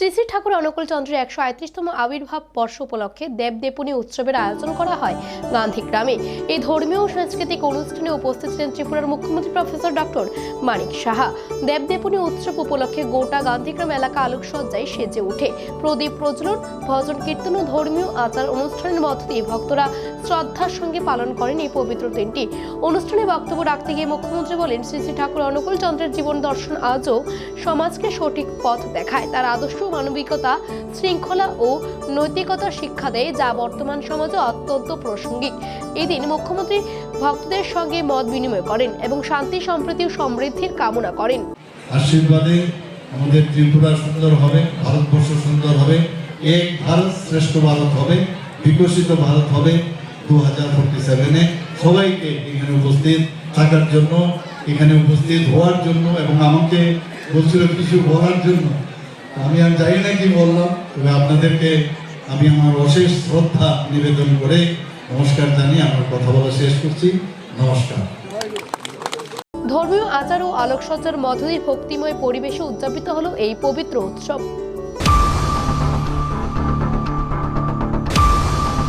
শ্রী শ্রী ঠাকুর অনুকূল চন্দ্রের একশো আয়ত্রিশতম আবির্ভাব বর্ষ উপলক্ষে দেবদেপুনি উৎসবের আয়োজন করা হয় গান্ধীগ্রামে এই ধর্মীয় সাংস্কৃতিক অনুষ্ঠানে উপস্থিত ছিলেন ত্রিপুরার মুখ্যমন্ত্রী প্রফেসর ডক্টর মানিক সাহা। দেবদেপুনি উৎসব উপলক্ষে গোটা গান্ধীগ্রাম এলাকা আলোকসজ্জায় সেজে ওঠে। প্রদীপ প্রজ্বলন, ভজন কীর্তন ও ধর্মীয় আচার অনুষ্ঠানের মধ্য দিয়ে ভক্তরা শ্রদ্ধার সঙ্গে পালন করেন এই পবিত্র দিনটি। অনুষ্ঠানে বক্তব্য রাখতে গিয়ে মুখ্যমন্ত্রী বলেন, শ্রী শ্রী ঠাকুর অনুকূল চন্দ্রের জীবন দর্শন আজও সমাজকে সঠিক পথ দেখায়। তার আদর্শ মানবিকতা, শৃঙ্খলা ও নৈতিকতা শিক্ষা দেয়, যা বর্তমান সমাজে অত্যন্ত প্রাসঙ্গিক। এদিন মুখ্যমন্ত্রী ভক্তদের সঙ্গে মত বিনিময় করেন এবং শান্তি, সম্প্রীতি ও সমৃদ্ধির কামনা করেন। আশীর্বাদে আমাদের ত্রিপুরা সুন্দর হবে, ভারতবর্ষ সুন্দর হবে, এক ভারত শ্রেষ্ঠ ভারত হবে, বিকশিত ভারত হবে দু হাজার ফোর্টি সেভেনে সবাইকে এখানে উপস্থিত থাকার জন্য, এখানে উপস্থিত হওয়ার জন্য এবং আমাকে বলছিল, কিছু বলার জন্য। আমি আর জানি না কি বললাম। তবে আপনাদেরকে আমি আমার অশেষ শ্রদ্ধা নিবেদন করে নমস্কার জানিয়ে আমার কথা বলা শেষ করছি। নমস্কার। ধর্মীয় আচার ও আলোকসজ্জার মধ্য দিয়ে ভক্তিময় পরিবেশে উদযাপিত হলো এই পবিত্র উৎসব।